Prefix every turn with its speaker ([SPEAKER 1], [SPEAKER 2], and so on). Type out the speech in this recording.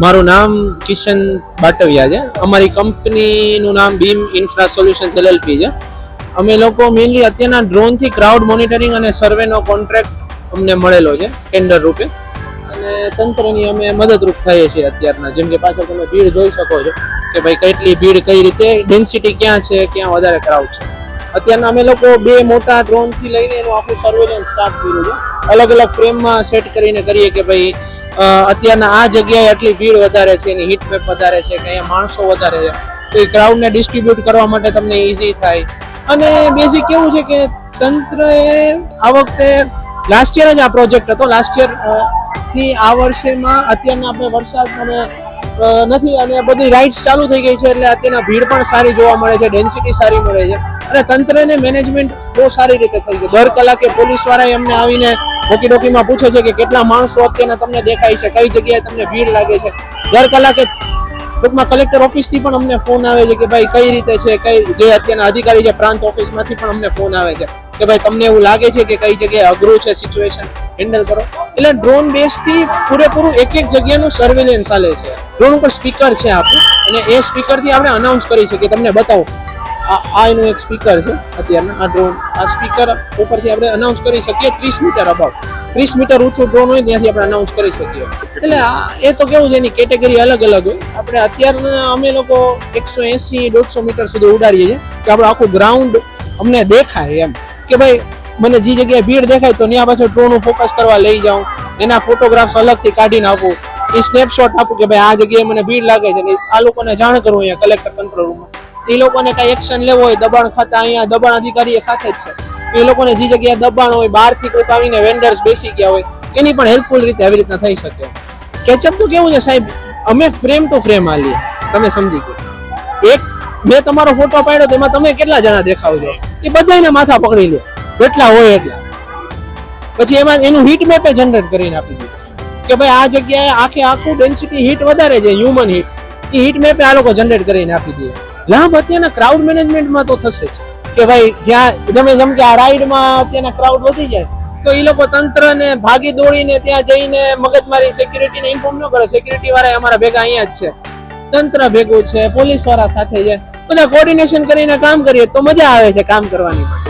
[SPEAKER 1] મારું નામ કિશન બાટવિયા છે. અમારી કંપનીનું નામ બીમ ઇન્ફ્રા સોલ્યુશન્સ એલએલપી છે. અમે લોકો મેઇનલી અત્યારના ડ્રોનથી ક્રાઉડ મોનિટરિંગ અને સર્વેનો કોન્ટ્રાક્ટ અમને મળેલો છે ટેન્ડર રૂપે. અને તંત્રની અમે મદદરૂપ થઈએ છીએ અત્યારના. જેમ કે પાછળ તમે ભીડ જોઈ શકો છો કે ભાઈ કેટલી ભીડ કઈ રીતે ડેન્સિટી ક્યાં છે, ક્યાં વધારે ક્રાઉડ છે. અત્યારના અમે લોકો બે મોટા ડ્રોનથી લઈને એનું આખું સર્વેલન્સ સ્ટાર્ટ કર્યું છે. અલગ અલગ ફ્રેમમાં સેટ કરીને કરીએ કે ભાઈ અત્યારના આ જગ્યાએ આટલી ભીડ વધારે છે એની હીટ મેપ વધારે છે કે અહીંયા માણસો વધારે છે, તો એ ક્રાઉડને ડિસ્ટ્રીબ્યુટ કરવા માટે તમને ઇઝી થાય. અને બેઝિક કેવું છે કે તંત્રએ આ વખતે લાસ્ટ યર જ આ પ્રોજેક્ટ હતો. લાસ્ટ યરથી આ વર્ષેમાં અત્યારના આપણે વરસાદ અને નથી અને બધી રાઇડ્સ ચાલુ થઈ ગઈ છે એટલે અત્યારના ભીડ પણ સારી જોવા મળે છે ડેન્સિટી સારી મળે છે. અને તંત્રને મેનેજમેન્ટ બહુ સારી રીતે થઈ ગયું દર કલાકે પોલીસવાળા અમને આવીને વોકી ટોકીમાં પૂછે છે કે કેટલા માણસો અત્યારના તમને દેખાય છે, કઈ જગ્યાએ તમને ભીડ લાગે છે? દર કલાકે ટૂંકમાં કલેક્ટર ઓફિસથી પણ અમને ફોન આવે છે કે ભાઈ કઈ રીતે છે, કઈ જે અત્યારના અધિકારી છે, પ્રાંત ઓફિસમાંથી પણ અમને ફોન આવે છે કે ભાઈ તમને એવું લાગે છે કે કઈ જગ્યાએ અઘરું છે સિચ્યુએશન હેન્ડલ કરો. એટલે ડ્રોન બેઝથી પૂરેપૂરું એક એક જગ્યાનું સર્વેલન્સ ચાલે છે. ડ્રોન ઉપર સ્પીકર છે આપણું. અને એ સ્પીકરથી આપણે અનાઉન્સ કરી શકીએ. તમને બતાવો. આ એનું એક સ્પીકર છે અત્યારના, આ ડ્રોન આ સ્પીકર ઉપરથી આપણે અનાઉન્સ કરી શકીએ ત્રીસ મીટર અબાઉટ ત્રીસ મીટર ઊંચું ડ્રોન હોય ત્યાંથી આપણે અનાઉન્સ કરી શકીએ. એટલે આ એ તો કેવું છે, એની કેટેગરી અલગ અલગ હોય. આપણે અત્યારના અમે લોકો એકસો એંસી દોઢસો મીટર સુધી ઉડાડીએ છીએ. કે આપણું આખું ગ્રાઉન્ડ અમને દેખાય એમ. કે ભાઈ, મને જે જગ્યાએ ભીડ દેખાય તો ત્યાં પાછળ ડ્રોન ફોકસ કરવા લઈ જાઉં. એના ફોટોગ્રાફ્સ અલગથી કાઢીને આપું. એ સ્નેપશોટ આપું કે ભાઈ, આ જગ્યાએ મને ભીડ લાગે છે આ લોકોને જાણ કરું અહીંયા કલેક્ટર કંટ્રોલ રૂમમાં એ લોકોને કઈ એક્શન લેવો હોય, દબાણ ખાતા અહીંયા દબાણ અધિકારી સાથે જ છે. એ લોકોને જે જગ્યાએ દબાણ હોય, બહારથી કોઈક આવીને વેન્ડર્સ બેસી ગયા હોય, એની પણ હેલ્પફુલ રીતે આવી રીતના થઈ શકે. કેચઅપ તો કેવું છે સાહેબ? અમે ફ્રેમ ટુ ફ્રેમ આલીએ તમે સમજી ગયો. એક મેં તમારો ફોટો પાડ્યો તેમાં તમે કેટલા જણા દેખાવ છો એ બધાને માથા પકડી લે. જેટલા હોય એટલા. પછી એમાં એનું હીટ મેપે જનરેટ કરીને આપી દીધું કે ભાઈ આ જગ્યાએ આખે આખું ડેન્સિટી હીટ વધારે છે હ્યુમન હીટ એ હીટ મેપે આ લોકો જનરેટ કરીને આપી દે. લાભ અત્યારના ક્રાઉડ મેનેજમેન્ટમાં તો થશે જ. કે ભાઈ, જ્યાં તમે જેમ કે આ રાઈડમાં અત્યારના ક્રાઉડ વધી જાય, તો એ લોકો તંત્રને ભાગી દોડીને ત્યાં જઈને મગજમારી સિક્યુરિટીને ઇન્ફોર્મ ન કરે. સિક્યુરિટી વાળા અમારા ભેગા અહીંયા જ છે. તંત્ર ભેગું છે, પોલીસવાળા સાથે છે. બધા કોર્ડિનેશન કરીને કામ કરીએ તો મજા આવે છે કામ કરવાની